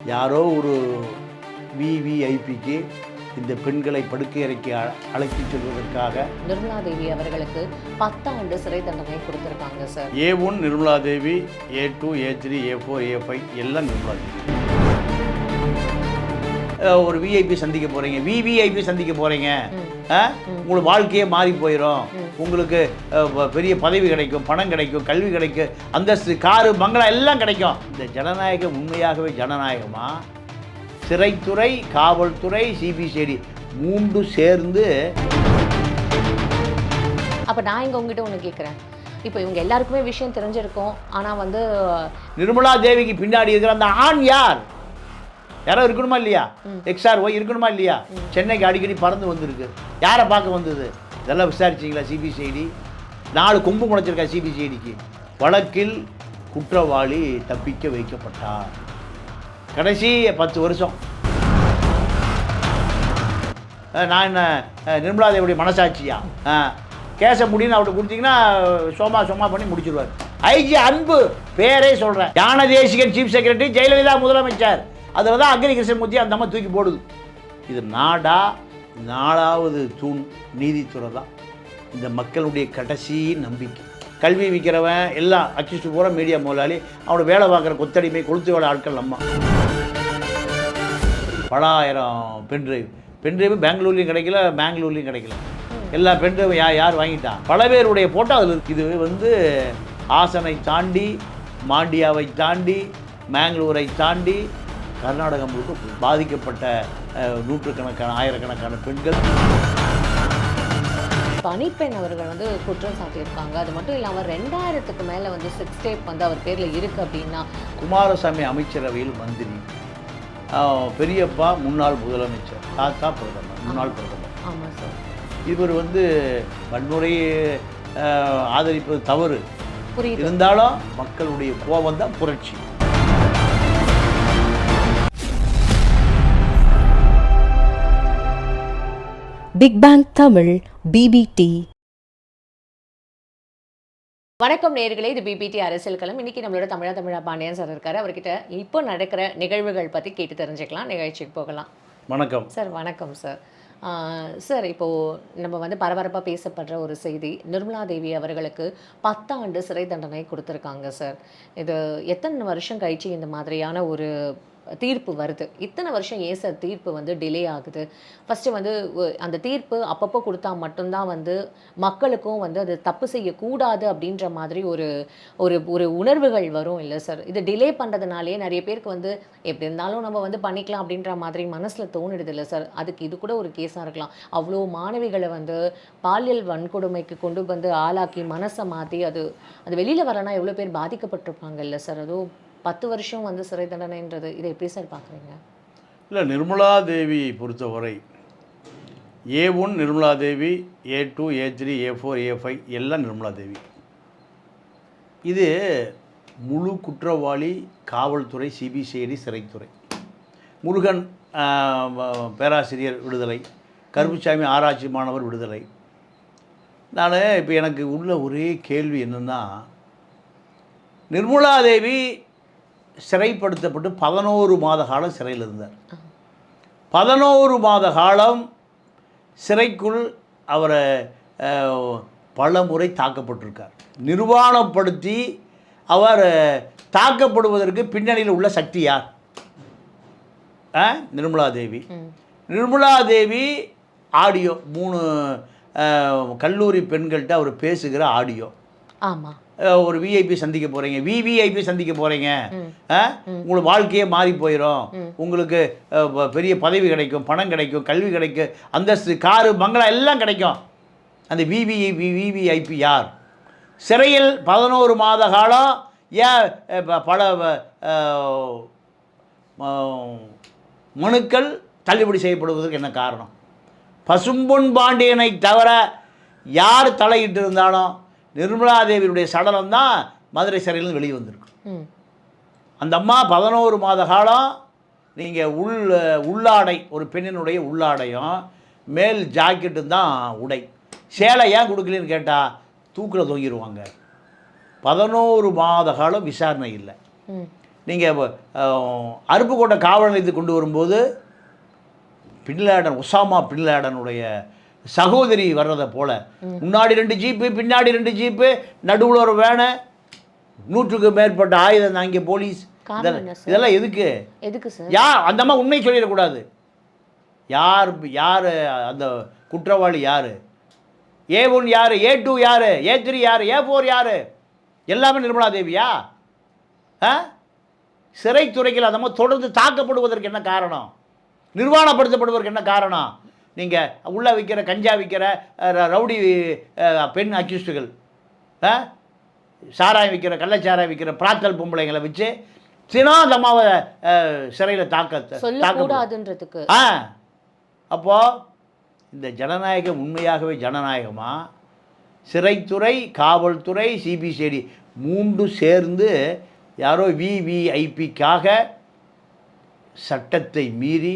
யாரோ ஒரு விவிஐபிக்கு இந்த பெண்களை படுக்கை அறைக்கு அ- அழைத்துச் செல்வதற்காக நிர்மலா தேவி அவர்களுக்கு பத்தாண்டு சிறை தண்டனை கொடுத்திருக்காங்க sir. A one Nirmala Devi A two A three A four A five எல்லாம் நிர்மலா தேவி ஒரு விஐபி சந்திக்க போகிறீங்க விவிஐபி சந்திக்க போகிறீங்க உங்களுக்கு வாழ்க்கையே மாறி போயிடும் உங்களுக்கு பெரிய பதவி கிடைக்கும் பணம் கிடைக்கும் கல்வி கிடைக்கும் அந்தஸ்து காரு பங்களா எல்லாம் கிடைக்கும். இந்த ஜனநாயகம் உண்மையாகவே ஜனநாயகமா? சிறைத்துறை காவல்துறை சிபிசிஐடி மூன்று சேர்ந்து அப்ப நான் இங்க உங்ககிட்ட ஒண்ணு கேக்குறேன். இப்போ இவங்க எல்லாருக்குமே விஷயம் தெரிஞ்சிருக்கும். ஆனா வந்து நிர்மலா தேவிக்கு பின்னாடி இருக்கிற அந்த ஆண் யார்? யாரோ இருக்கணுமா இல்லையா? எக்ஸ்ஆர் ஒய் இருக்கணுமா இல்லையா? சென்னைக்கு அடிக்கடி பறந்து வந்திருக்கு. யாரை பார்க்க வந்தது? இதெல்லாம் விசாரிச்சிங்களா சிபிசிஐடி நாலு கொம்பு முளைச்சிருக்கா சிபிசிஐடிக்கு வழக்கில் குற்றவாளி தப்பிக்க வைக்கப்பட்டார். கடைசி பத்து வருஷம். நான் என்ன நிர்மலா தேவியுடைய மனசாட்சியா? கேச முடியும்னு அவர்கிட்ட கொடுத்தீங்கன்னா சோமா சோமா பண்ணி முடிச்சிருவார். ஐஜி அன்பு பேரே சொல்கிறேன் ஞான தேசிகன் சீஃப் செக்ரட்டரி ஜெயலலிதா முதலமைச்சர். அதில் தான் அக்னி கிருஷ்ணமூர்த்தி அந்த அம்மா தூக்கி போடுது. இது நாடா நாலாவது தூண் நீதித்துறை தான் இந்த மக்களுடைய கடைசி நம்பிக்கை. கல்வி விற்கிறவன் எல்லாம் அக்யூஸ்ட் பூரா மீடியா முதலாளி. அவனோட வேலை பார்க்குற கொத்தடிமை கொளுத்து வேலை ஆட்கள் நம்ம. பலாயிரம் பென்ட்ரைவ். பென்ட்ரைவ் பெங்களூர்லேயும் கிடைக்கல பெங்களூர்லேயும் கிடைக்கல. எல்லா பென்ட்ரைவ் யார் யார் வாங்கிட்டான் பல பேருடைய ஃபோட்டோ அதில் இருக்குது இது வந்து ஆசனை தாண்டி மாண்டியாவை தாண்டி மேங்களூரை தாண்டி கர்நாடகம் முழுக்க பாதிக்கப்பட்ட நூற்றுக்கணக்கான ஆயிரக்கணக்கான பெண்கள். பணிப்பெண் அவர்கள் வந்து குற்றம் சாட்டியிருக்காங்க. அது மட்டும் இல்லாம ரெண்டாயிரத்துக்கு மேல வந்து சிக்ஸ் டேப் வந்து அவர் பேர்ல இருக்கு அப்படின்னா. குமாரசாமி அமைச்சரவையில் மந்திரி பெரியப்பா முன்னாள் முதலமைச்சர் தாத்தா பிரதமர் முன்னாள் பிரதமர். ஆமா சார் இவர் வந்து வன்முறையை ஆதரிப்பது தவறு. இருந்தாலும் மக்களுடைய கோபம் தான் புரட்சி. பிக் பேங் தமிழ் பிபிடி வணக்கம் நேர்களே இது பிபிடி அரசியல் களம். இன்னைக்கு நம்மளோட தமிழா தமிழா பாண்டியன் சார் இருக்காரு. அவர்கிட்ட இப்போ நடக்கிற நிகழ்வுகள் பத்தி கேட்டு தெரிஞ்சுக்கலாம். நிகழ்ச்சிக்கு போகலாம். வணக்கம். சார் வணக்கம் சார். சார் இப்போது நம்ம வந்து பரபரப்பாக பேசப்படுற ஒரு செய்தி நிர்மலா தேவி அவர்களுக்கு பத்தாண்டு சிறை தண்டனை கொடுத்துருக்காங்க சார். இது எத்தனை வருஷம் கழிச்சு இந்த மாதிரியான ஒரு தீர்ப்பு வருது. இத்தனை வருஷம் ஏன் சார் தீர்ப்பு வந்து டிலே ஆகுது. ஃபஸ்ட்டு வந்து அந்த தீர்ப்பு அப்பப்போ கொடுத்தா மட்டும்தான் வந்து மக்களுக்கும் வந்து அது தப்பு செய்யக்கூடாது அப்படின்ற மாதிரி ஒரு ஒரு ஒரு உணர்வுகள் வரும் இல்லை சார் இது டிலே பண்ணுறதுனாலே நிறைய பேருக்கு வந்து எப்படி இருந்தாலும் நம்ம வந்து பண்ணிக்கலாம் அப்படின்ற மாதிரி மனசில் தோணிடுது இல்லை சார் அதுக்கு இது கூட ஒரு கேஸாக இருக்கலாம். அவ்வளோ மாணவிகளை வந்து பாலியல் வன்கொடுமைக்கு கொண்டு வந்து ஆளாக்கி மனசை மாற்றி அது அது வெளியில் வரனா எவ்வளோ பேர் பாதிக்கப்பட்டிருப்பாங்க இல்லை சார் அதுவும் பத்து வருஷம் வந்து சிறை தண்டனைன்றது இதை எப்படி சார் பார்க்குறீங்க? இல்லை நிர்மலா தேவி பொறுத்தவரை A one Nirmala Devi A two A three A four A five எல்லாம் நிர்மலா தேவி. இது முழு குற்றவாளி காவல்துறை சிபிசிஐடி சிறைத்துறை. முருகன் பேராசிரியர் விடுதலை கருப்புசாமி ஆராய்ச்சி மாணவர் விடுதலை. நான் இப்போ எனக்கு உள்ள ஒரே கேள்வி என்னென்னா நிர்மலா தேவி சிறைப்படுத்தப்பட்டு பதினோரு மாத காலம் சிறையில் இருந்தார். பதினோரு மாத காலம் சிறைக்குள் அவரை பல முறை தாக்கப்பட்டிருக்கார். நிர்வாணப்படுத்தி அவர் தாக்கப்படுவதற்கு பின்னணியில் உள்ள சக்தி யார்? நிர்மலா தேவி. நிர்மலா தேவி ஆடியோ மூணு கல்லூரி பெண்கள்கிட்ட அவர் பேசுகிற ஆடியோ. ஆமாம் ஒரு விஐபி சந்திக்க போகிறீங்க விவிஐபி சந்திக்க போகிறீங்க உங்களுக்கு வாழ்க்கையே மாறி போயிடும் உங்களுக்கு பெரிய பதவி கிடைக்கும் பணம் கிடைக்கும் கல்வி கிடைக்கும் அந்தஸ்து காரு பங்களா எல்லாம் கிடைக்கும். அந்த விவிஐபி விவிஐபி யார்? சிறையில் பதினோரு மாத காலம் ஏன் பல மனுக்கள் தள்ளுபடி செய்யப்படுவதற்கு என்ன காரணம்? பசும்பொன் பாண்டியனை தவிர யார் தலையிட்டு இருந்தாலும் நிர்மலா தேவியுடைய சடலம் தான் மதுரை சிறையிலேருந்து வெளியே வந்திருக்கு. அந்த அம்மா பதினோரு மாத காலம் நீங்கள் உள் உள்ளாடை ஒரு பெண்ணினுடைய உள்ளாடையும் மேல் ஜாக்கெட்டும் தான் உடை. சேலை ஏன் கொடுக்கலன்னு கேட்டால் தூக்கில் தொங்கிடுவாங்க பதினோரு மாத காலம் விசாரணை இல்லை. நீங்கள் அருப்புக்கோட்டை காவல் நிலையத்துக்கு கொண்டு வரும்போது பின்லேடன் உசாமா பின்லேடனுடைய சகோதரி வர்றதை போல. முன்னாடி ரெண்டு ஜீப்பு பின்னாடி ரெண்டு ஜீப்பு நடுவில் ஒரு வேனை நூற்றுக்கு மேற்பட்ட ஆயுதம் தாங்கிய போலீஸ். இதெல்லாம் எதுக்கு? எதுக்கு சார் யார் அந்த அம்மா உண்மை சொல்லிடக்கூடாது. யார் யார் அந்த குற்றவாளி யார்? ஏ ஒன் யார் ஏ டூ யார் ஏ த்ரீ யார் ஏ ஃபோர் யார்? எல்லாமே நிர்மலா தேவியா? ஆ? சிறைத்துறைகள் அந்த தொடர்ந்து தாக்கப்படுவதற்கு என்ன காரணம்? நிர்வாணப்படுத்தப்படுவதற்கு என்ன காரணம்? நீங்கள் உள்ளே விற்கிற கஞ்சா விற்கிற ரவுடி பெண் அக்யூஸ்டுகள் சாராயம் விற்கிற கள்ளச்சாராயம் விற்கிற பிராத்தல் பொம்பளைங்களை வச்சு தினம் அம்மாவை சிறையில் தாக்க தாக்கப்படும் சொல்லக்கூடாதுன்றதுக்கு ஆ? அப்போது இந்த ஜனநாயகம் உண்மையாகவே ஜனநாயகமா? சிறைத்துறை காவல்துறை சிபிசிஐடி மூன்று சேர்ந்து யாரோ விவிஐபிக்காக சட்டத்தை மீறி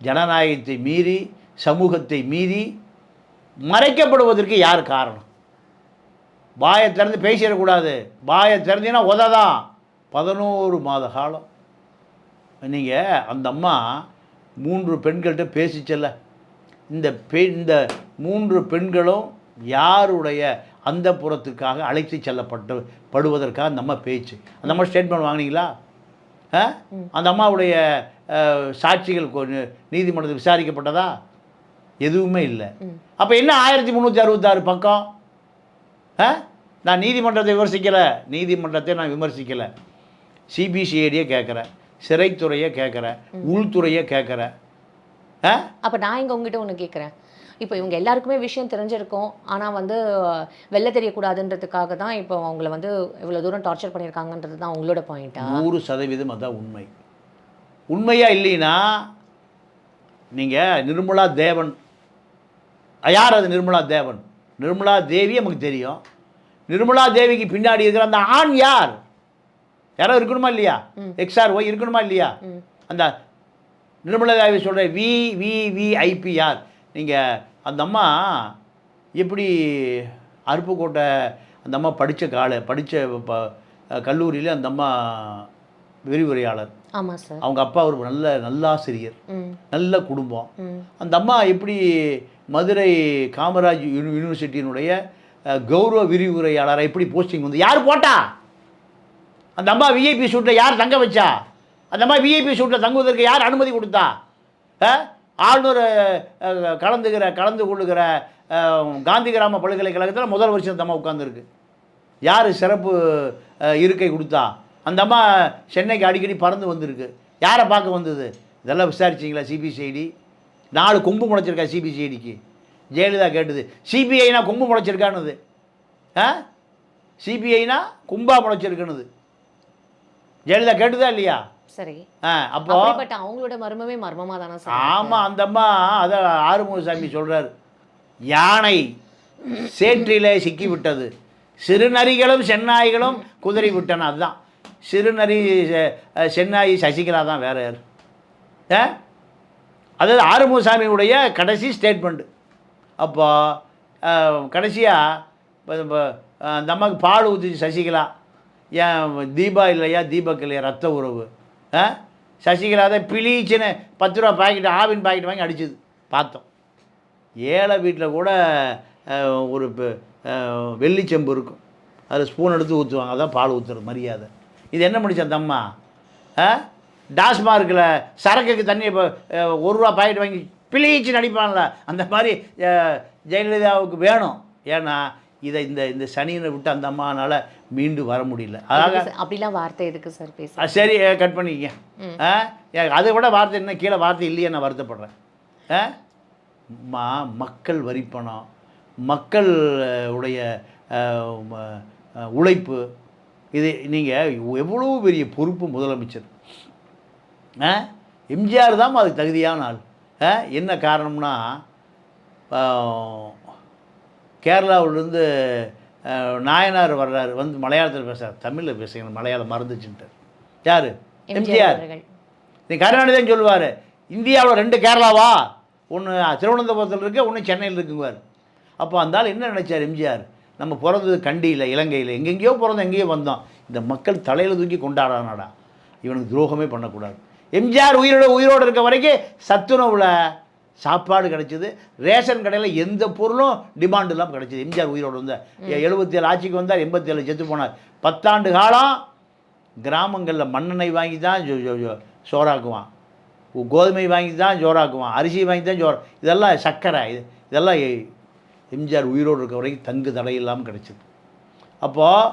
ஜனநாயகத்தை மீறி சமூகத்தை மீறி மறைக்கப்படுவதற்கு யார் காரணம்? வாயை திறந்து பேசிடக்கூடாது. வாயை திறந்தீங்கன்னா உததான் பதினோரு மாத காலம். நீங்கள் அந்த அம்மா மூன்று பெண்கள்கிட்ட பேசிச்சல்ல. இந்த பெண் இந்த மூன்று பெண்களும் யாருடைய அந்த புறத்துக்காக அழைத்து செல்லப்பட்டு படுவதற்காக அந்த அம்மா பேச்சு. அந்த அம்மா ஸ்டேட்மெண்ட் வாங்குனீங்களா? அந்த அம்மாவுடைய சாட்சிகள் நீதிமன்றத்தில் விசாரிக்கப்பட்டதா? எதுவுமே இல்லை. அப்போ என்ன ஆயிரத்தி முந்நூற்றி அறுபத்தாறு பக்கம்? நான் நீதிமன்றத்தை விமர்சிக்கலை. நீதிமன்றத்தை நான் விமர்சிக்கலை. சிபிசிஐடியை கேட்குறேன் சிறைத்துறையை கேட்குறேன் உள்துறையை கேட்குறேன் அப்ப நான் இங்க உங்ககிட்ட ஒண்ணு கேக்குறேன். இப்போ இவங்க எல்லாருக்குமே விஷயம் தெரிஞ்சிருக்கும். ஆனா வந்து வெளில தெரியக்கூடாதுன்றதுக்காக தான் இப்போ அவங்கள வந்து இவ்வளவு தூரம் டார்ச்சர் பண்ணியிருக்காங்கன்றது தான் உங்களோட பாயிண்டா நூறு சதவீதம் அதான் உண்மை. உண்மையா இல்லைன்னா நீங்கள் நிர்மலா தேவன் யார் அது? நிர்மலா தேவன். நிர்மலா தேவி நமக்கு தெரியும். நிர்மலா தேவிக்கு பின்னாடி இருக்கிற அந்த ஆண் யார்? யாரோ இருக்கணுமா இல்லையா? எக்ஸ்ஆர் ஒய் இருக்கணுமா இல்லையா? அந்த நிர்மலா தேவி சொல்கிற வி வி வி ஐபி யார்? நீங்கள் அந்த அம்மா எப்படி அருப்புக்கோட்டை அந்த அம்மா படித்த கால படித்த ப கல்லூரியில் அந்த அம்மா விரிவுரையாளர். ஆமா சார். அவங்க அப்பா ஒரு நல்ல நல்லாசிரியர். நல்ல குடும்பம். அந்த அம்மா எப்படி மதுரை காமராஜ் யூனி யூனிவர்சிட்டியினுடைய கௌரவ விரிவுரையாளரை எப்படி போஸ்டிங் வந்து யார் போட்டா? அந்த அம்மா விஐபி ஷூட்டில் யார் தங்க வச்சா? அந்த அம்மா விஐபி ஷூட்டில் தங்குவதற்கு யார் அனுமதி கொடுத்தா? ஆளுநர் கலந்துகிற கலந்துக்கிற கலந்து கொள்ளுகிற காந்தி கிராம பல்கலைக்கழகத்தில் முதல் வருஷம் அந்த அம்மா உட்காந்துருக்கு யார் சிறப்பு இருக்கை கொடுத்தா? அந்த அம்மா சென்னைக்கு அடிக்கடி பறந்து வந்திருக்கு. யாரை பார்க்க வந்தது? இதெல்லாம் விசாரிச்சிங்களா சிபிசிஐடி நாலு கொம்பு முளைச்சிருக்கா சிபிசிஐடிக்கு ஜெயலலிதா கேட்டது சிபிஐனா கொம்பு முளைச்சிருக்கானுது ஆ? சிபிஐனா கும்பா முளைச்சிருக்குனுது ஜெயலலிதா கேட்டுதா இல்லையா? சரி. ஆ அப்போ அவங்களோட மர்மமே மர்மமா தானே? ஆமாம் அந்த அம்மா அதை ஆறுமுகசாமி சொல்கிறார் யானை சேற்றிலே சிக்கிவிட்டது. சிறுநரிகளும் செந்நாய்களும் குதிரை விட்டன அதுதான். சிறுநரி செ- செந்நாய் சசிகலா தான் வேற யார். ஆ? அதாவது ஆறுமுகசாமியுடைய கடைசி ஸ்டேட்மெண்ட் அப்போ கடைசியாக அந்த அம்மாவுக்கு பால் ஊற்றிச்சு சசிகலா. ஏன் தீபா இல்லையா? தீபக் இல்லையா? ரத்த உறவு. ஆ சசிகலா தான் பிளீச்சுன்னு பத்து ரூபா பாக்கெட் ஆவின் பாக்கெட் வாங்கி அடிச்சுது. பார்த்தோம். ஏழை வீட்டில் கூட ஒரு வெள்ளிச்செம்பு இருக்கும். அதில் ஸ்பூன் எடுத்து ஊற்றுவாங்க அதான் பால் ஊற்றுறது மரியாதை. இது என்ன பண்ணிச்சு அந்த அம்மா? ஆ டாஸ்மார்க்கில் சரக்குக்கு தண்ணி இப்போ ஒரு ரூபா பாக்கெட் வாங்கி பிளீச்சு நடிப்பான்ல. அந்த மாதிரி ஜெயலலிதாவுக்கு வேணும். ஏன்னா இதை இந்த இந்த சனியனை விட்டு அந்த அம்மானால் மீண்டு வர முடியல. அதாக சார்? அப்படிலாம் வார்த்தை எதுக்கு சார் பேச சரி கட் பண்ணிக்கங்க. அதை விட வார்த்தை என்ன? கீழே வார்த்தை இல்லையே நான் வருத்தப்படுறேன். மா மக்கள் வரிப்பணம் மக்கள் உடைய உழைப்பு. இது நீங்கள் எவ்வளோ பெரிய பொறுப்பு முதலமைச்சர்? எம்ஜிஆர் தான் அதுக்கு தகுதியான ஆள். ஆ? என்ன காரணம்னா கேரளாவிலேருந்து நாயனார் வர்றாரு வந்து மலையாளத்தில் பேசுகிறார் தமிழில் பேசுகிறேன் மலையாளம் மறந்துச்சுன்ட்டு யார்? எம்ஜிஆர் நீ கருணாநிதி தான் சொல்லுவார். இந்தியாவில் ரெண்டு கேரளாவா? ஒன்று திருவனந்தபுரத்தில் இருக்கு ஒன்று சென்னையில் இருக்குங்குவார். அப்போ அந்த ஆள் என்ன நினைச்சார் எம்ஜிஆர்? நம்ம பிறந்தது கண்டியில் இலங்கையில் எங்கெங்கேயோ பிறந்தோம் எங்கேயோ வந்தோம். இந்த மக்கள் தலையில் தூக்கி கொண்டாடானாடா இவனுக்கு துரோகமே பண்ணக்கூடாது. எம்ஜிஆர் உயிரோட உயிரோடு இருக்க வரைக்கும் சத்துணவில் சாப்பாடு கிடைச்சிது ரேஷன் கடையில் எந்த பொருளும் டிமாண்ட் இல்லாமல் கிடைச்சிது. எம்ஜிஆர் உயிரோடு வந்தார் எழுபத்தி ஏழு ஆட்சிக்கு வந்தார் எண்பத்தி ஏழு செத்து போனார். பத்தாண்டு காலம் கிராமங்களில் மண்ணெண்ணெய் வாங்கி தான் சோறாக்குவான். கோதுமை வாங்கி தான் சோறாக்குவான். அரிசி வாங்கி தான் சோறு இதெல்லாம் சர்க்கரை. இது இதெல்லாம் எம்ஜிஆர் உயிரோடு இருக்க வரைக்கும் தங்கு தடை இல்லாமல் கிடைச்சிது. அப்போது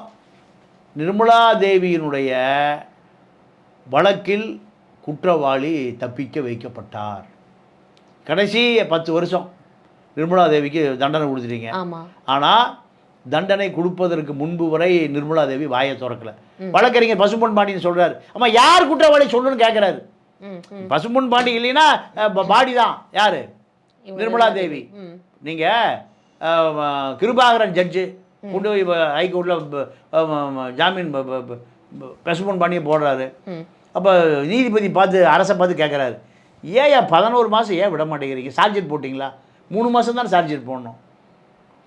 நிர்மலா தேவியினுடைய வழக்கில் குற்றவாளி தப்பிக்க வைக்கப்பட்டார். கடைசி பத்து வருஷம் நிர்மலா தேவிக்கு தண்டனை கொடுத்துட்டீங்க. ஆமா. ஆனால் தண்டனை கொடுப்பதற்கு முன்பு வரை நிர்மலா தேவி வாயை திறக்கல. வழக்கறிஞர் பசும்பொன் பாண்டியன் சொல்றாரு. அம்மா யார் குற்றவாளி சொல்லுன்னு கேட்குறாரு பசும்பொன் பாண்டி இல்லைன்னா பாடி தான் யாரு? நிர்மலா தேவி. நீங்கள் கிருபாகரன் ஜட்ஜு. கொண்டு போய் ஹைகோர்ட்டில் ஜாமீன் ப- ப- ப- ப- பசும்பொன் பாண்டியை போடுறாரு. அப்போ நீதிபதி பார்த்து அரசை பார்த்து கேட்குறாரு ஏன் பதினோரு மாதம் ஏன் விட மாட்டேங்கிறீங்க? சார்ஜெட் போட்டிங்களா? மூணு மாதம் தான் சார்ஜெட் போடணும்.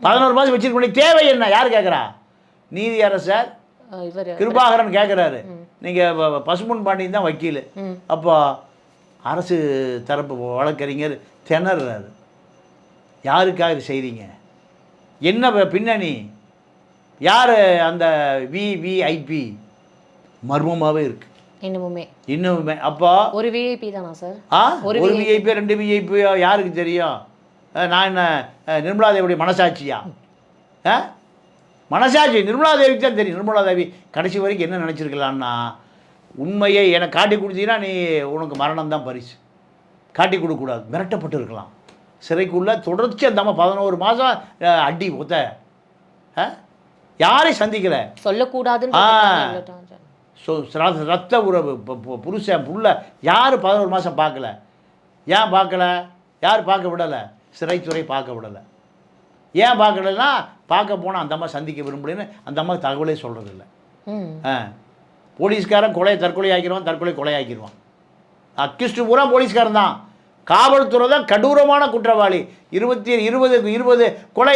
பதினோரு மாதம் வச்சிருக்க தேவை என்ன? யார் கேட்குறா நீதி அரசர் கிருபாகரன் கேட்குறாரு நீங்கள் பசும்பொன் பாண்டியன் தான் வக்கீல். அப்போ அரசு தரப்பு வழக்கறிஞர் திணறாரு. யாருக்காக இது செய்கிறீங்க என்ன பின்னணி? யார் அந்த விவிஐபி மர்மமாகவே இருக்கு. இன்னமுமே. இன்னுமே அப்போ? ஒரு விஐபி தானா சார் ஆ? ஒரு விஐபி ரெண்டு விஐபி யாருக்கு தெரியும்? நான் என்ன நிர்மலா தேவியுடைய மனசாட்சியா? ஆ? மனசாட்சி நிர்மலா தேவிக்கு தான் தெரியும். நிர்மலா தேவி கடைசி வரைக்கும் என்ன நினச்சிருக்கலான்னா உண்மையை எனக்கு காட்டி கொடுத்தீங்கன்னா நீ உனக்கு மரணம் தான் பரிசு. காட்டி கொடுக்கக்கூடாது. மிரட்டப்பட்டு இருக்கலாம். சிறைக்குள்ளே தொடர்ச்சி அந்த பதினோரு மாதம் அடி ஒத்த யாரையும் சந்திக்கலை. சொல்லக்கூடாதுன்னு. ஸோ ரத்த உறவு இப்போ புருஷன் புள்ள யார் பதினோரு மாதம் பார்க்கல? ஏன் பார்க்கல? யார் பார்க்க விடலை? சிறைத்துறை பார்க்க விடலை. ஏன் பார்க்கலன்னா பார்க்க போனால் அந்த அம்மா சந்திக்க விரும்பலன்னு அந்த அம்மா தகவலே சொல்கிறதில்ல ஆ. போலீஸ்காரன் கொலை தற்கொலை ஆக்கிடுவான் தற்கொலை கொலை ஆக்கிடுவான். அக்கிஸ்ட் பூரா போலீஸ்காரன் தான். காவல்துறை தான் கடூரமான குற்றவாளி. இருபத்தி இருபது இருபது கொலை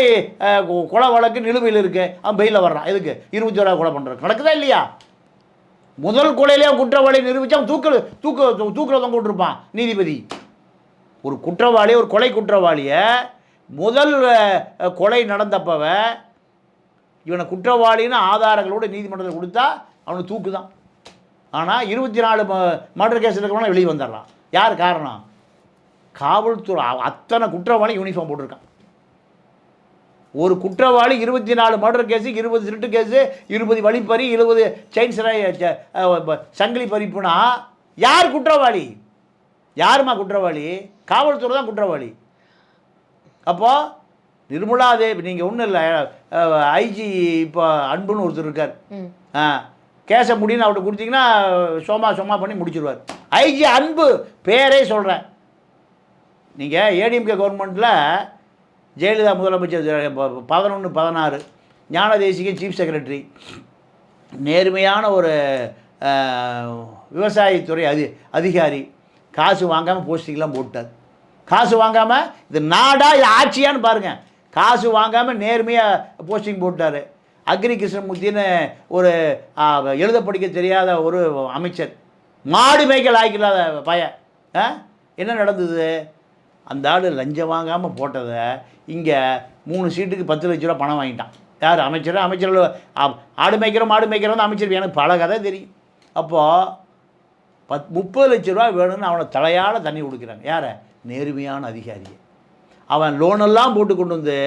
கொலை வழக்கு நிலுவையில் இருக்கு. அவன் பெயிலில் வர்றான். எதுக்கு? இருபத்தி ஓரா கொலை பண்ணுறான் நடக்குதா இல்லையா? முதல் கொலையிலே குற்றவாளி நிரூபித்தா தூக்க தூக்க தூக்கில் தொங்க நீதிபதி. ஒரு குற்றவாளி ஒரு கொலை குற்றவாளியை முதல் கொலை நடந்தப்பவ இவனை குற்றவாளின்னு ஆதாரங்களோட நீதிமன்றத்தில் கொடுத்தா அவனுக்கு தூக்கு தான் ஆனால் இருபத்தி நாலு மர்டர் கேஸ் இருக்கிறவனா வெளியே வந்துடுறான். யார் காரணம்? காவல்துறை அத்தனை குற்றவாளி யூனிஃபார்ம் போட்டிருக்கான். ஒரு குற்றவாளி இருபத்தி நாலு மர்டர் கேஸு இருபது திருட்டு கேஸு இருபது வழிப்பறி இருபது செயின் சிறை சங்கிலி பறிப்புனா யார் குற்றவாளி? யாருமா குற்றவாளி? காவல்துறை தான் குற்றவாளி. அப்போது நிர்மலா தேவி நீங்கள் ஒன்றும் இல்லை ஐஜி இப்போ அன்புன்னு ஒருத்தர் இருக்கார். ஆ கேஸை முடின்னு அவர்கிட்ட கொடுத்தீங்கன்னா சோமா சோமா பண்ணி முடிச்சிருவார். ஐஜி அன்பு பேரே சொல்கிறேன் நீங்கள் ஏடிஎம்கே கவர்மெண்ட்டில் ஜெயலலிதா முதலமைச்சர் பதினொன்று பதினாறு. ஞான தேசிக சீஃப் செக்ரட்டரி நேர்மையான ஒரு விவசாயத்துறை அதி அதிகாரி. காசு வாங்காமல் போஸ்டிங்லாம் போட்டார். காசு வாங்காமல் இது நாடா இது ஆட்சியான்னு பாருங்கள் காசு வாங்காமல் நேர்மையாக போஸ்டிங் போட்டார். அக்ரி கிருஷ்ணமூர்த்தின்னு ஒரு எழுத படிக்க தெரியாத ஒரு அமைச்சர். மாடு மேய்க்கல் ஆய்க்கலாத பய ஆ என்ன நடந்தது? அந்த ஆள் லஞ்சம் வாங்காமல் போட்டதை இங்கே மூணு சீட்டுக்கு பத்து லட்ச ரூபா பணம் வாங்கிட்டான். யார்? அமைச்சர்? அமைச்சர் ஆடு மேய்க்கிறோம் மாடு மேய்க்கிறோம் தான் அமைச்சர். எனக்கு பல கதை தெரியும். அப்போது பத் முப்பது லட்ச ரூபா வேணும்னு அவனை தலையால் தண்ணி கொடுக்குறாங்க. யாரை? நேர்மையான அதிகாரியை. அவன் லோனெல்லாம் போட்டு கொண்டு வந்து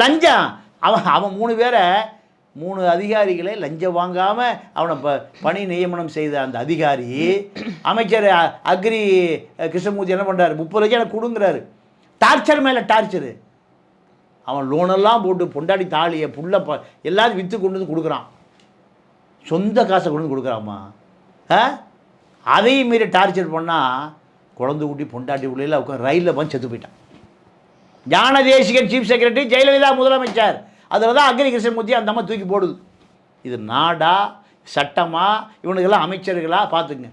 லஞ்சம். அவன் அவன் மூணு பேரை மூணு அதிகாரிகளை லஞ்சம் வாங்காமல் அவனை ப பணி நியமனம் செய்த அந்த அதிகாரி அமைச்சர் அக்ரி கிருஷ்ணமூர்த்தி என்ன பண்ணுறாரு முப்பது லட்சம் எனக்கு கொடுங்குறாரு. டார்ச்சர் மேலே டார்ச்சரு அவன் லோனெல்லாம் போட்டு பொண்டாடி தாலியை புள்ள ப எல்லாரும் விற்று கொண்டு வந்து கொடுக்குறான். சொந்த காசை கொண்டு வந்து கொடுக்குறாம்மா ஆ? அதையும் மீறி டார்ச்சர் பண்ணால் குழந்தை குட்டி பொண்டாட்டி உள்ளே உட்காந்து ரயிலில் வந்து செத்து போயிட்டான். ஞான தேசிகன் சீஃப் செக்ரட்டரி ஜெயலலிதா முதலமைச்சர். அதில் தான் அக்னி கிருஷ்ணமூர்த்தி அந்த அம்மா தூக்கி போடுது. இது நாடா சட்டமா இவனுக்கெல்லாம் அமைச்சர்களாக பார்த்துங்க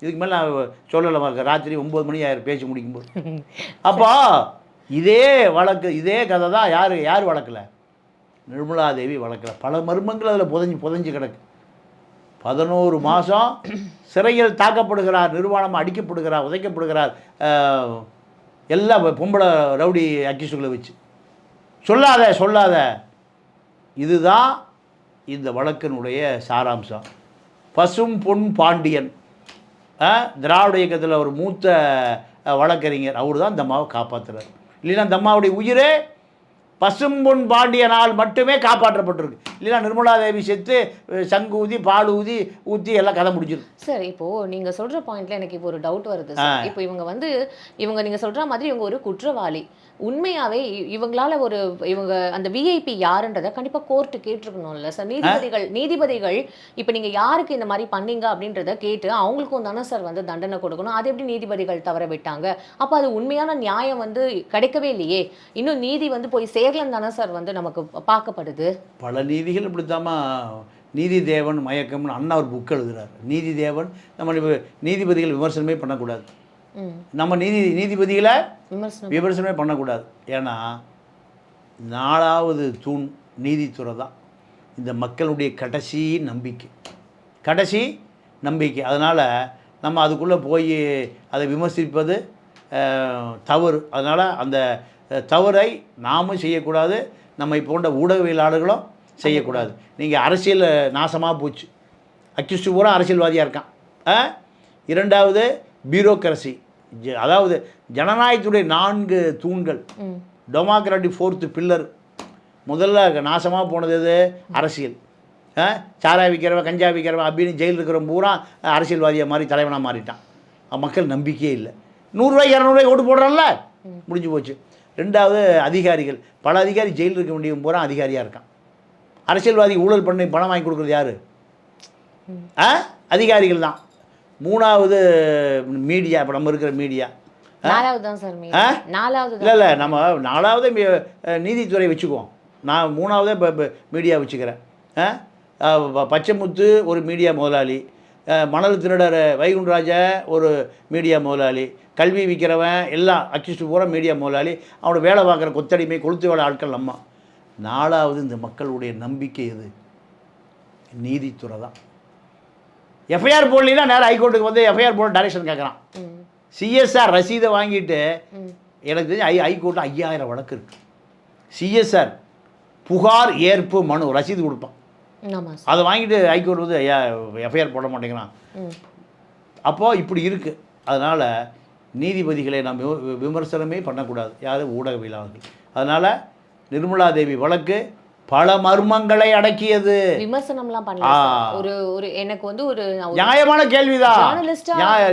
இதுக்கு மேலே நான் சொல்லலை ராத்திரி ஒம்பது மணி ஆயிரம் பேசி முடிக்கும்போது. அப்போ இதே வழக்கு இதே கதை தான் யார் யார் வழக்கில் நிர்மலா தேவி வழக்கில் பல மர்மங்கள் அதில் புதஞ்சு புதஞ்சு கிடக்கு. பதினோரு மாதம் சிறையில் தாக்கப்படுகிறார் நிர்வாணம் அடிக்கப்படுகிறார் உதைக்கப்படுகிறார் எல்லாம் எல்லா பொம்பளை ரவுடி அக்கிசுகளை வச்சு. சொல்லாத சொல்லாத. இதுதான் இந்த வழக்கினுடைய சாராம்சம். பசும் பொன் பாண்டியன். திராவிட இயக்கத்தில் ஒரு மூத்த வழக்கறிஞர். அவர் தான் இந்த அம்மாவை காப்பாற்றுறார் இல்லைன்னா இந்த அம்மாவுடைய உயிரே பசும்பொன் பாண்டியனால் மட்டுமே காப்பாற்றப்பட்டிருக்கு. இல்லைன்னா நிர்மலா தேவி செத்து சங்கு ஊதி பால் ஊதி ஊற்றி எல்லாம் கதை முடிஞ்சிருக்கு சார் இப்போ நீங்க சொல்ற பாயிண்ட்ல எனக்கு இப்போ ஒரு டவுட் வருது சார். இப்போ இவங்க வந்து இவங்க நீங்க சொல்ற மாதிரி இவங்க ஒரு குற்றவாளி. உண்மையாவே இவங்களால ஒரு இவங்க அந்த விஐபி யாருன்றதை கண்டிப்பா கோர்ட்டு கேட்டிருக்கணும்ல. சார் நீதிபதிகள் நீதிபதிகள் இப்ப நீங்க யாருக்கு இந்த மாதிரி பண்ணீங்க அப்படின்றத கேட்டு அவங்களுக்கும் தானே சார் வந்து தண்டனை கொடுக்கணும். அது எப்படி நீதிபதிகள் தவற விட்டாங்க? அப்ப அது உண்மையான நியாயம் வந்து கிடைக்கவே இல்லையே. இன்னும் நீதி வந்து போய் சேரலன்னு தானே சார் வந்து நமக்கு பார்க்கப்படுது. பல நீதிகள் இப்படித்தாமா நீதி தேவன் மயக்கம்னு அண்ணா ஒரு புக் எழுதுறாரு. நீதி தேவன் நம்ம நீதிபதிகள் விமர்சனமே பண்ணக்கூடாது. நம்ம நீதி நீதிபதிகளை விமர்சனம். பண்ணக்கூடாது. ஏன்னா நாலாவது தூண் நீதித்துறை தான். இந்த மக்களுடைய கடைசி நம்பிக்கை. கடைசி நம்பிக்கை. அதனால் நம்ம அதுக்குள்ளே போய் அதை விமர்சிப்பது தவறு. அதனால் அந்த தவறை நாமும் செய்யக்கூடாது. நம்மை போன்ற ஊடகவியலாளர்களும் செய்யக்கூடாது. நீங்கள் அரசியல் நாசமாக போச்சு. அக்யூஸ்டு பூரா அரசியல்வாதியாக இருக்கான்? இரண்டாவது பியூரோக்ரசி ஜ- அதாவது ஜனநாயகத்துடைய நான்கு தூண்கள். டெமோக்ராட்டிக் ஃபோர்த்து பில்லர் முதல்ல நாசமாக போனது எது? அரசியல்? சாராய விற்கிறவன் கஞ்சா விற்கிறவன் அப்படின்னு ஜெயில் இருக்கிறவன் பூரா அரசியல்வாதியாக மாறி தலைவனாக மாறிட்டான். மக்கள் நம்பிக்கையே இல்லை. நூறுரூவாய் இரநூறுவாய் ஓட்டு போடுறான்ல? முடிஞ்சு போச்சு. ரெண்டாவது அதிகாரிகள். பல அதிகாரி ஜெயில் இருக்க வேண்டிய பூரா அதிகாரியாக இருக்கான். அரசியல்வாதி ஊழல் பண்ணி பணம் வாங்கி கொடுக்குறது யாரு? அதிகாரிகள் தான். மூணாவது மீடியா இப்போ நம்ம இருக்கிற மீடியா. நாலாவது இல்லை இல்லை நம்ம நாலாவது நீதித்துறை வச்சுக்குவோம். நான் மூணாவதே இப்போ மீடியா வச்சுக்கிறேன். பச்சைமுத்து ஒரு மீடியா முதலாளி. மணல் திருடர் வைகுண்டராஜா ஒரு மீடியா முதலாளி. கல்வி விற்கிறவன் எல்லாம் அக்யூஸ்டு பூரா மீடியா முதலாளி. அவனோட வேலை பார்க்குற கொத்தடிமை கொளுத்து வேலை ஆட்கள் நம்ம. நாலாவது இந்த மக்களுடைய நம்பிக்கை எது? நீதித்துறை தான். எஃப்ஐஆர் போடலைன்னா நேரம் ஹைகோர்ட்டுக்கு வந்து எஃப்ஐஆர் போட டைரக்ஷன் கேட்குறான் சிஎஸ்ஆர் ரசீதை வாங்கிட்டு எனக்கு தெரிஞ்சு ஐ ஹைகோர்ட்டில் ஐயாயிரம் வழக்கு இருக்குது சிஎஸ்ஆர் புகார் ஏற்பு மனு ரசீது கொடுப்பான். அதை வாங்கிட்டு ஹைகோர்ட் வந்து ஐயா எஃப்ஐஆர் போட மாட்டேங்கிறான். அப்போது இப்படி இருக்குது அதனால் நீதிபதிகளை நாம் விம- விமர்சனமே பண்ணக்கூடாது. யாரும் ஊடகவியலாளர்கள். அதனால் நிர்மலா தேவி வழக்கு பல மர்மங்களை அடக்கியது. விமர்சனம்லாம் பண்ணல ஆ. சார். ஒரு ஒரு எனக்கு வந்து ஒரு நியாயமான கேள்விதான்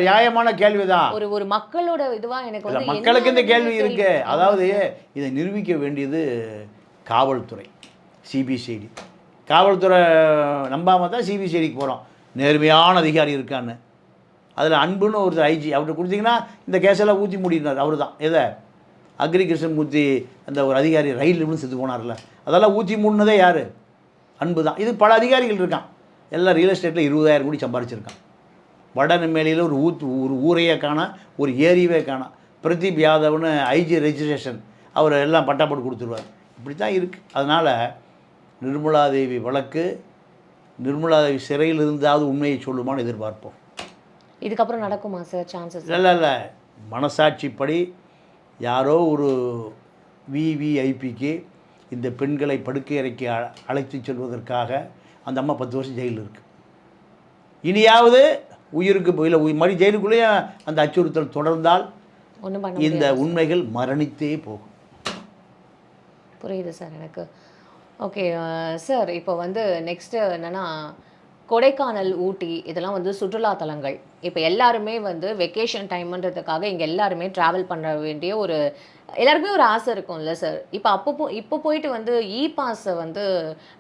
நியாயமான கேள்விதான் ஒரு ஒரு மக்களோட இதுவா எனக்கு வந்து மக்களுக்கு இந்த கேள்வி இருக்கு. அதாவது. இதை நிரூபிக்க வேண்டியது காவல்துறை சிபிசிஐடி காவல்துறை நம்பாம தான் சிபிசிஐடிக்கு போகிறோம் நேர்மையான அதிகாரி இருக்கான்னு. அதில் அன்புன்னு ஒருத்தர் ஐஜி அவர்கிட்ட கொடுத்தீங்கன்னா இந்த கேஸெல்லாம் ஊற்றி முடினார் அவர் தான் எதை? அக்ரி கிருஷ்ணமூர்த்தி அந்த ஒரு அதிகாரி ரயில் நின்று செத்து போனார்ல. அதெல்லாம் ஊற்றி மூடினதே யார்? அன்பு தான் இது பல அதிகாரிகள் இருக்கான். எல்லாம் ரியல் எஸ்டேட்டில் இருபதாயிரம் கோடி சம்பாரிச்சிருக்கான். வடநெம்மேலியில் ஒரு ஊத் ஒரு ஊரையே காணோம் ஒரு ஏரியவே காணோம் பிரதீப் யாதவ்னு ஐஜி ரெஜிஸ்ட்ரேஷன் அவர் எல்லாம் பட்டா போட்டு கொடுத்துருவார். இப்படி தான் இருக்குது அதனால் நிர்மலாதேவி வழக்கு நிர்மலாதேவி சிறையில் இருந்தாவது உண்மையை சொல்லுமான்னு எதிர்பார்ப்போம். இதுக்கப்புறம் நடக்குமா சார் சான்சஸ் இல்லை இல்லை. மனசாட்சிப்படி யாரோ ஒரு விவிஐபிக்கு இந்த பெண்களை படுக்கை அறைக்கு அழைத்து செல்வதற்காக அந்த அம்மா பத்து வருஷம் ஜெயிலில் இருக்கு. இனியாவது உயிருக்கு இல்லை மறுபடி ஜெயிலுக்குள்ளேயும் அந்த அச்சுறுத்தல் தொடர்ந்தால் இந்த உண்மைகள் மரணித்தே போகும். புரியுது சார் எனக்கு. ஓகே சார் இப்போ வந்து நெக்ஸ்ட்டு என்னன்னா கொடைக்கானல் ஊட்டி இதெல்லாம் வந்து சுற்றுலா தலங்கள். இப்போ எல்லாருமே வந்து வெக்கேஷன் டைம்ன்றதுக்காக இங்கே எல்லாருமே ட்ராவல் பண்ண வேண்டிய ஒரு எல்லாருக்குமே ஒரு ஆசை இருக்கும்ல சார் இப்போ அப்போ போ இப்போ போயிட்டு வந்து இ பாஸை வந்து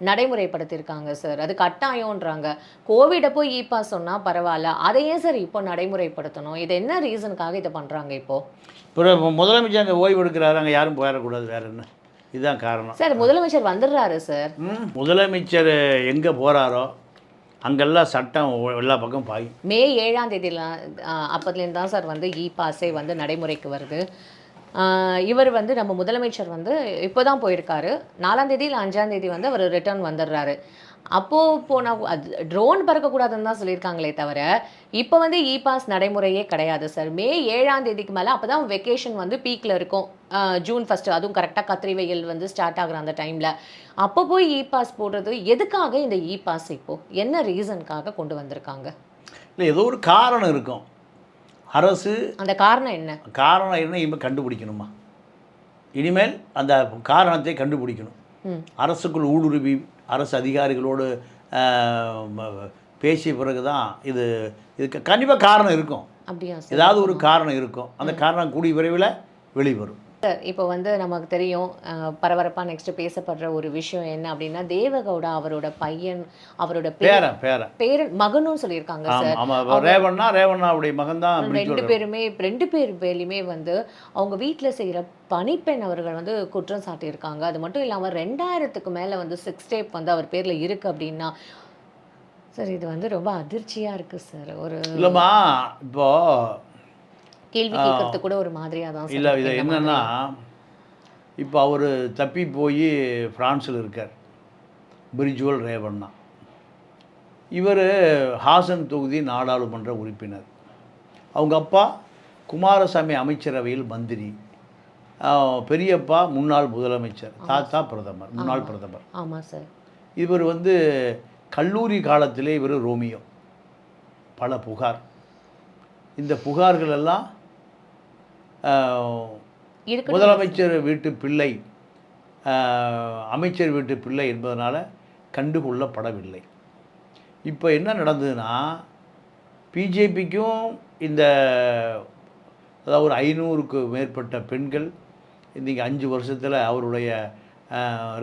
நடைமுறைப்படுத்தியிருக்காங்க சார் அது கட்டாயம்ன்றாங்க. கோவிட் அப்போ இ பாஸ் சொன்னால் பரவாயில்ல. அதை ஏன் சார் இப்போ நடைமுறைப்படுத்தணும்? இது என்ன ரீசனுக்காக இதை பண்ணுறாங்க இப்போது இப்போ முதலமைச்சர் அங்கே ஓய்வு எடுக்கிறாரு அங்கே யாரும் போயிடக்கூடாது வேற என்ன? இதுதான் காரணம். சார் முதலமைச்சர் வந்துடுறாரு சார் முதலமைச்சர் எங்கே போகிறாரோ அங்கெல்லாம் சட்டம் எல்லா பக்கம் பாயும். மே ஏழாம் தேதியில் அப்போதுலேருந்து தான் சார் வந்து இ பாஸே வந்து நடைமுறைக்கு வருது. இவர் வந்து நம்ம முதலமைச்சர் வந்து இப்போ தான் போயிருக்காரு நாலாந்தேதி இல்லை அஞ்சாந்தேதி வந்து அவர் ரிட்டர்ன் வந்துடுறாரு. அப்போது போனால் அது ட்ரோன் பறக்கக்கூடாதுன்னு தான் சொல்லியிருக்காங்களே தவிர இப்போ வந்து இ பாஸ் நடைமுறையே கிடையாது சார். மே ஏழாம் தேதிக்கு மேலே அப்போ தான் வெக்கேஷன் வந்து பீக்கில் இருக்கும். ஜூன் ஃபஸ்ட்டு அதுவும் கரெக்டாக கத்திரி வெயில் வந்து ஸ்டார்ட் ஆகுற அந்த டைமில் அப்போ போய் இ பாஸ் போடுறது எதுக்காக இந்த இ பாஸ் இப்போது என்ன ரீசனுக்காக கொண்டு வந்திருக்காங்க? இல்லை ஏதோ ஒரு காரணம் இருக்கும். அரசு அந்த காரணம் என்ன? காரணம் என்ன? இனிமேல் கண்டுபிடிக்கணுமா? இனிமேல் அந்த காரணத்தை கண்டுபிடிக்கணும். அரசுக்குள் ஊடுருவி அரசு அதிகாரிகளோடு பேசிய பிறகு தான் இது இதுக்கு கண்டிப்பாக காரணம் இருக்கும். அப்படியா ஏதாவது ஒரு காரணம் இருக்கும். அந்த காரணம் கூடிய விரைவில் வெளிவரும். இப்போ வந்து நமக்கு தெரியும் பரபரப்பாக நெக்ஸ்ட் பேசப்படுற ஒரு விஷயம் என்ன அப்படின்னா தேவகவுடா அவரோட பையன் அவரோட பேர் பேரன் பேரன். பேரன் மகனும் சொல்லியிருக்காங்க சார். ரேவண்ணா ரேவண்ணாவுடைய மகன் தான் ரெண்டு பேருமே ரெண்டு பேர் பேர்லையுமே வந்து அவங்க வீட்டில் செய்கிற பணிப்பெண் அவர்கள் வந்து குற்றம் சாட்டியிருக்காங்க. அது மட்டும் இல்லாமல் ரெண்டாயிரத்துக்கு மேலே வந்து சிக்ஸ் டேப் வந்து அவர் பேரில் இருக்குது அப்படின்னா சார் இது வந்து ரொம்ப அதிர்ச்சியாக இருக்குது சார். ஒரு இல்லைம்மா இப்போ கேள்வி கேட்கறதுக்கு கூட ஒரு மாதிரியாக தான் இல்லை இது என்னன்னா இப்போ அவர் தப்பி போய் ஃப்ரான்ஸில் இருக்கார். பிரிஜுவல் ரேவண்ணா. இவர் ஹாசன் தொகுதி நாடாளுமன்ற உறுப்பினர். அவங்க அப்பா குமாரசாமி அமைச்சரவையில் மந்திரி. பெரியப்பா முன்னாள் முதலமைச்சர். தாத்தா பிரதமர் முன்னாள் பிரதமர். ஆமாம் சார். இவர் வந்து கல்லூரி காலத்திலே இவர் ரோமியோ. பல புகார். இந்த புகார்கள் எல்லாம் முதலமைச்சர் வீட்டு பிள்ளை அமைச்சர் வீட்டு பிள்ளை என்பதனால் கண்டுகொள்ளப்படவில்லை. இப்போ என்ன நடந்ததுன்னா பிஜேபிக்கும் இந்த அதாவது ஒரு ஐநூறுக்கு மேற்பட்ட பெண்கள் இன்றைக்கி அஞ்சு வருஷத்தில் அவருடைய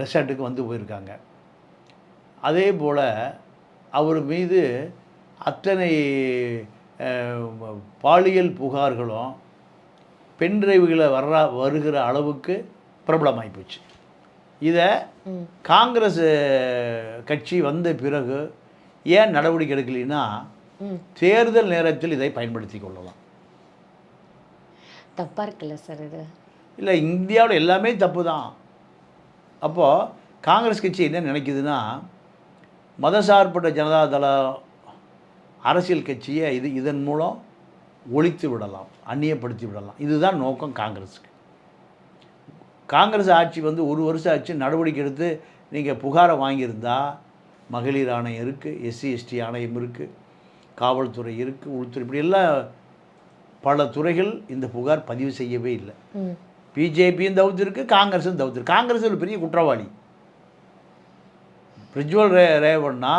ரெசார்ட்டுக்கு வந்து போயிருக்காங்க. அதே போல் அவர் மீது அத்தனை பாலியல் புகார்களும் பெண் டிரைவுகளை வர்ற வருகிற அளவுக்கு பிரபலமாகி போச்சு. இதை காங்கிரஸ் கட்சி வந்த பிறகு ஏன் நடவடிக்கை எடுக்கலைன்னா தேர்தல் நேரத்தில் இதை பயன்படுத்தி கொள்ளலாம். தப்பாக இருக்குல்ல சார் இது? இல்லை இந்தியாவில் எல்லாமே தப்பு தான் அப்போது காங்கிரஸ் கட்சி என்ன நினைக்குதுன்னா மதசார்பற்ற ஜனதாதள அரசியல் கட்சியை இது இதன் மூலம் ஒழித்து விடலாம் அந்நியப்படுத்தி விடலாம். இதுதான் நோக்கம் காங்கிரஸுக்கு. காங்கிரஸ் ஆட்சி வந்து ஒரு வருஷம் ஆச்சு நடவடிக்கை எடுத்து நீங்கள் புகாரை வாங்கியிருந்தா மகளிர் ஆணையம் இருக்குது எஸ்சி எஸ்டி ஆணையம் இருக்குது காவல்துறை இருக்குது உள்துறை இப்படி எல்லாம் பல துறைகள் இந்த புகார் பதிவு செய்யவே இல்லை. பிஜேபியும் தவிர்த்திருக்கு காங்கிரஸும் தவிர்த்திருக்கு. காங்கிரஸ் ஒரு பெரிய குற்றவாளி. பிரஜ்வல் ரே ரேவண்ணா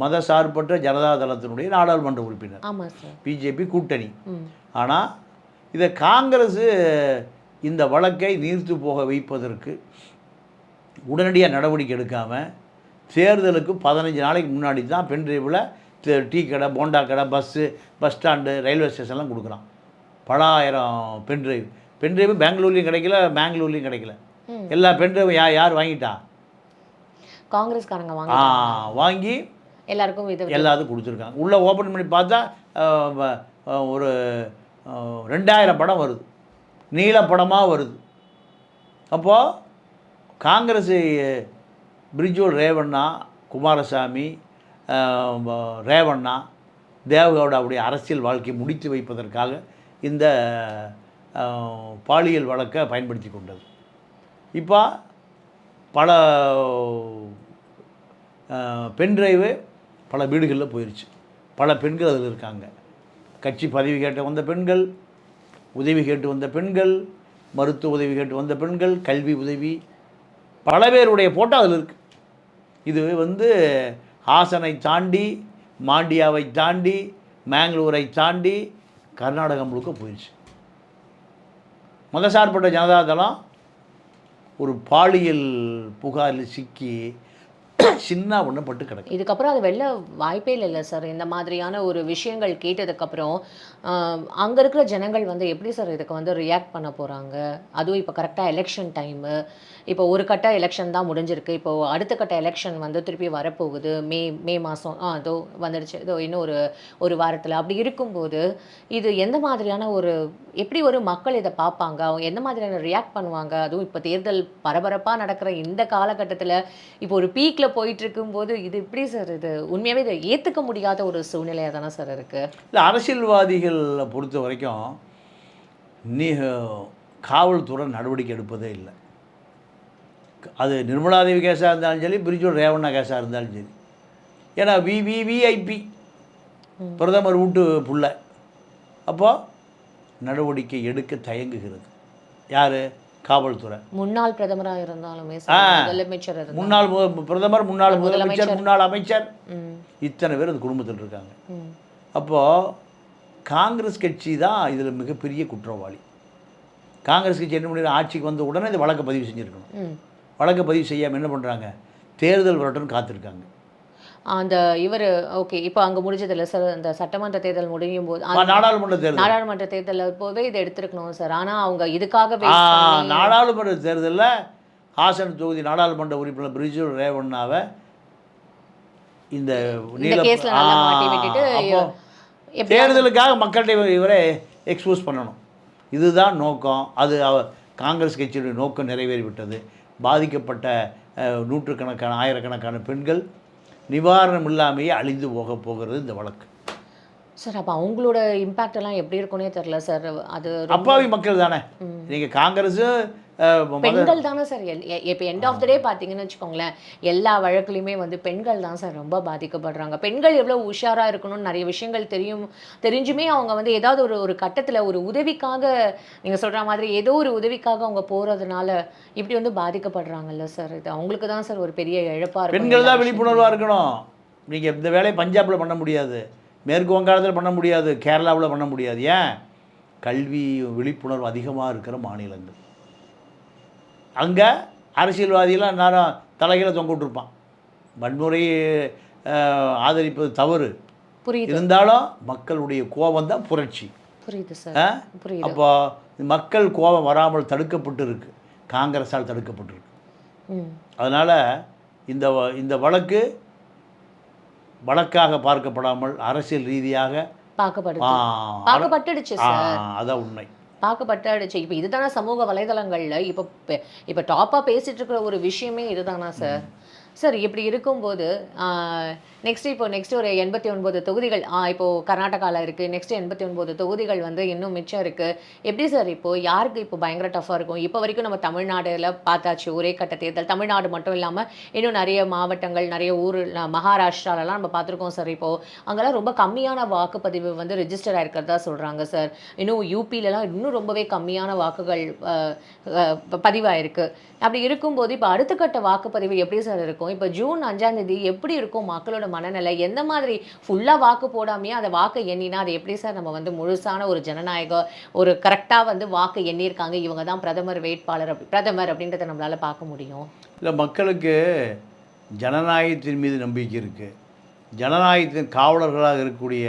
மத சார்பற்ற ஜனதா தளத்தினுடைய நாடாளுமன்ற உறுப்பினர். பிஜேபி கூட்டணி. ஆனால் இதை காங்கிரஸ் இந்த வழக்கை நீர்த்து போக வைப்பதற்கு உடனடியாக நடவடிக்கை எடுக்காமல் தேர்தலுக்கு பதினஞ்சு நாளைக்கு முன்னாடி தான் பென் டிரைவில் டீ கடை போண்டா கடை பஸ்ஸு பஸ் ஸ்டாண்டு ரயில்வே ஸ்டேஷன்லாம் கொடுக்குறான். பல ஆயிரம் பென் டிரைவ். பென் டிரைவ் பெங்களூர்லேயும் கிடைக்கல பெங்களூர்லேயும் கிடைக்கல. எல்லா பென் டிரைவும் யா யார் வாங்கிட்டா? காங்கிரஸ்காரங்க ஆ வாங்கி எல்லாருக்கும் இது எல்லாத்துக்கும் கொடுத்துருக்காங்க. உள்ளே ஓப்பன் பண்ணி பார்த்தா வ- ஒரு ரெண்டாயிரம் படம் வருது. நீல படமாக வருது. அப்போது காங்கிரஸ் பிரிஜூல் ரேவண்ணா குமாரசாமி ரேவண்ணா தேவகவுடாவுடைய அரசியல் வாழ்க்கையை முடித்து வைப்பதற்காக இந்த பாலியல் வழக்கை பயன்படுத்தி கொண்டது. இப்போ பல பென் டிரைவு பல வீடுகளில் போயிடுச்சு பல பெண்கள் அதில் இருக்காங்க. கட்சி பதவி கேட்டு வந்த பெண்கள் உதவி கேட்டு வந்த பெண்கள் மருத்துவ உதவி கேட்டு வந்த பெண்கள் கல்வி உதவி பல பேருடைய ஃபோட்டோ அதில் இருக்குது இது வந்து ஹாசனை தாண்டி மாண்டியாவை தாண்டி மேங்களூரை தாண்டி கர்நாடகம் முழுக்க போயிடுச்சு மதசார்பற்ற ஜனதாதளம் ஒரு பாலியல் புகாரில் சிக்கி சின்ன ஒன்று பட்டு கிடக்கு. இதுக்கப்புறம் அது வெளில வாய்ப்பே இல்லை சார். இந்த மாதிரியான ஒரு விஷயங்கள் கேட்டதுக்கப்புறம் அங்கே இருக்கிற ஜனங்கள் வந்து எப்படி சார் இதுக்கு வந்து ரியாக்ட் பண்ண போகிறாங்க அதுவும் இப்போ கரெக்டாக எலெக்ஷன் டைமு இப்போ ஒரு கட்ட எலெக்ஷன் தான் முடிஞ்சிருக்கு. இப்போ அடுத்த கட்ட எலெக்ஷன் வந்து திருப்பி வரப்போகுது. மே மே மாதம் ஆ அதோ வந்துடுச்சு. இதோ இன்னும் ஒரு ஒரு வாரத்தில். அப்படி இருக்கும்போது இது எந்த மாதிரியான ஒரு எப்படி ஒரு மக்கள் இதை பார்ப்பாங்க? அவங்க எந்த மாதிரியான ரியாக்ட் பண்ணுவாங்க? அதுவும் இப்போ தேர்தல் பரபரப்பாக நடக்கிற இந்த காலகட்டத்தில் இப்போ ஒரு பீக்கில் போயிட்டு இருக்கும்போது இது எப்படி சார் இது? உண்மையாவே இதை ஏத்துக்க முடியாத ஒரு சூழ்நிலையா தானே சார் இருக்கு? இல்லை அரசியல்வாதிகளை பொறுத்த வரைக்கும் நீ காவல்துறை நடவடிக்கை எடுப்பதே இல்லை. அது நிர்மலாதேவி கேஸாக இருந்தாலும் சரி பிரிஜூர் ரேவண்ணா கேஸாக இருந்தாலும் சரி. ஏன்னா வி வி விஐபி பிரதமர் வீட்டு புள்ள. அப்போ நடவடிக்கை எடுக்க தயங்குகிறது. யார்? காவல்துறை. முன்னாள் பிரதமரா இருந்தாலுமே முதலமைச்சர் முன்னாள் பிரதமர் முன்னாள் முதலமைச்சர் முன்னாள் அமைச்சர். இத்தனை பேர் அந்த குடும்பத்தில் இருக்காங்க. அப்போது காங்கிரஸ் கட்சி தான் இதில் மிகப்பெரிய குற்றவாளி. காங்கிரஸ் கட்சி என்ன பண்ணி ஆட்சிக்கு வந்த உடனே இந்த வழக்கை பதிவு செஞ்சுருக்கணும். வழக்கை பதிவு செய்யாமல் என்ன பண்ணுறாங்க தேர்தல் வரட்டும்னு காத்திருக்காங்க. அந்த இவர் ஓகே இப்போ அங்க முடிஞ்சதில்ல சார் அந்த சட்டமன்ற தேர்தல் முடியும் போது நாடாளுமன்ற தேர்தல். நாடாளுமன்ற தேர்தல் போவே இதை எடுத்திருக்கணும் சார் ஆனா அவங்க இதுக்காக நாடாளுமன்ற தேர்தலில் ஹாசன் தொகுதி நாடாளுமன்ற உறுப்பினர் பிரிஜு ரேவண்ணாவை இந்த தேர்தலுக்காக மக்கள்கிட்ட இவ- இவரை எக்ஸ்போஸ் பண்ணணும். இதுதான் நோக்கம். அது காங்கிரஸ் கட்சியுடைய நோக்கம் நிறைவேறிவிட்டது. பாதிக்கப்பட்ட நூற்றுக்கணக்கான ஆயிரக்கணக்கான பெண்கள் நிவாரணம் இல்லாமையே அழிந்து போக போகிறது இந்த வழக்கு. சார் அப்ப அவங்களோட இம்பாக்ட் எல்லாம் எப்படி இருக்கும்னே தெரியல சார். அது அப்பாவி மக்கள் தானே. நீங்கள் காங்கிரஸ் அஹ், மத- பெண்கள் தானே சார் இப்போ எண்ட் ஆஃப் த டே பார்த்தீங்கன்னு வச்சுக்கோங்களேன் எல்லா வழக்குலையுமே வந்து பெண்கள் தான் சார் ரொம்ப பாதிக்கப்படுறாங்க. பெண்கள் எவ்வளோ உஷாரா இருக்கணும்னு நிறைய விஷயங்கள் தெரியும் தெரிஞ்சுமே அவங்க வந்து ஏதாவது ஒரு ஒரு கட்டத்துல ஒரு உதவிக்காக நீங்க சொல்ற மாதிரி ஏதோ ஒரு உதவிக்காக அவங்க போறதுனால இப்படி வந்து பாதிக்கப்படுறாங்கல்ல சார் இது. அவங்களுக்கு தான் சார் ஒரு பெரிய இழப்பா இருக்கும். பெண்கள் தான் விழிப்புணர்வாக இருக்கணும். நீங்கள் இந்த வேலையை பஞ்சாபில் பண்ண முடியாது. மேற்கு வங்காளத்தில் பண்ண முடியாது. கேரளாவில் பண்ண முடியாது. ஏன்? கல்வி விழிப்புணர்வு அதிகமாக இருக்கிற மாநிலங்கள். அங்கே அரசியல்வாதியெல்லாம் நேரம் தலைகளை தொங்க விட்டுருப்பான். வன்முறை அஹ், ஆதரிப்பது தவறு. புரியுது. இருந்தாலும் மக்களுடைய கோபம் தான் புரட்சி. புரியுது சார். அப்போ மக்கள் கோபம் வராமல் தடுக்கப்பட்டு இருக்கு காங்கிரஸால் தடுக்கப்பட்டிருக்கு. அதனால் இந்த இந்த வழக்கு வழக்காக பார்க்கப்படாமல் அரசியல் ரீதியாக சார். அதான் உண்மை. பார்க்கப்பட்டாடுச்சு இப்போ இதுதானே சமூக வலைதளங்கள்ல இப்போ இப்போ டாப்பாக பேசிட்டு இருக்கிற ஒரு விஷயமே இதுதானா சார் சார் இப்படி இருக்கும்போது நெக்ஸ்ட் இப்போ நெக்ஸ்ட் ஒரு எண்பத்தி ஒன்பது தொகுதிகள் இப்போ கர்நாடகாவில் இருக்குது நெக்ஸ்ட் எண்பத்தி ஒன்பது தொகுதிகள் வந்து இன்னும் மிச்சம் இருக்குது எப்படி சார் இப்போ யாருக்கு இப்போ பயங்கர டஃப்பாக இருக்கும்? இப்போ வரைக்கும் நம்ம தமிழ்நாடுல பார்த்தாச்சு ஒரே கட்ட தேர்தல். தமிழ்நாடு மட்டும் இல்லாமல் இன்னும் நிறைய மாவட்டங்கள் நிறைய ஊர் மகாராஷ்டிராலலாம் நம்ம பார்த்துருக்கோம் சார் இப்போ. அங்கெல்லாம் ரொம்ப கம்மியான வாக்குப்பதிவு வந்து ரிஜிஸ்டர் ஆயிருக்கிறதா சொல்கிறாங்க சார் இன்னும் யூபிலலாம் இன்னும் ரொம்பவே கம்மியான வாக்குகள் பதிவாயிருக்கு. அப்படி இருக்கும்போது இப்போ அடுத்த கட்ட வாக்குப்பதிவு எப்படி சார் இருக்கும்? இப்போ ஜூன் அஞ்சாம் தேதி எப்படி இருக்கும்? மக்களோட மனநிலை எந்த மாதிரி ஃபுல்லாக வாக்கு போடாமையே அந்த வாக்கை எண்ணினா அது எப்படி சார்? நம்ம வந்து முழுசான ஒரு ஜனநாயக ஒரு கரெக்டாக வந்து வாக்கு எண்ணியிருக்காங்க. இவங்க தான் பிரதமர் வேட்பாளர் அப்படி பிரதமர் அப்படின்றத நம்மளால பார்க்க முடியும். இல்லை மக்களுக்கு ஜனநாயகத்தின் மீது நம்பிக்கை இருக்குது ஜனநாயகத்தின் காவலர்களாக இருக்கக்கூடிய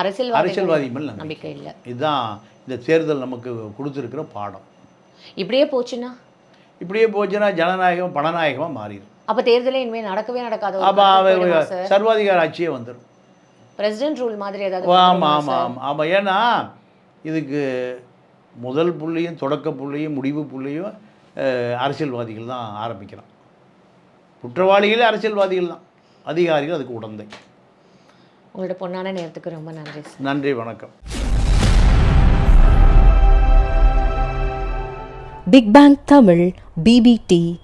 அரசியல்வாதி அரசியல்வாதி மேல் நம்பிக்கை இல்லை. இதுதான் இந்த தேர்தல் நமக்கு கொடுத்துருக்கிற பாடம். இப்படியே போச்சுன்னா? இப்படியே போச்சுன்னா ஜனநாயகம் பணநாயகமாக மாறிடும் அப்ப தேர்தலே இனிமே நடக்கவே நடக்காத அப்போ சர்வாதிகார ஆட்சியே வந்துடும் பிரசிடென்ட் ரூல் மாதிரி ஏதாவது ஆமாம் ஆமாம் ஆமாம் ஆமாம் ஏன்னா இதுக்கு முதல் புள்ளியும் தொடக்க புள்ளியும் முடிவு புள்ளியும் அரசியல்வாதிகள் தான் ஆரம்பிக்கிறான். குற்றவாளிகளே அரசியல்வாதிகள் தான். அதிகாரிகள் அதுக்கு உடந்தை. உங்களோட பொன்னான நேரத்துக்கு ரொம்ப நன்றி சார் நன்றி வணக்கம். Big bang Tamil PPT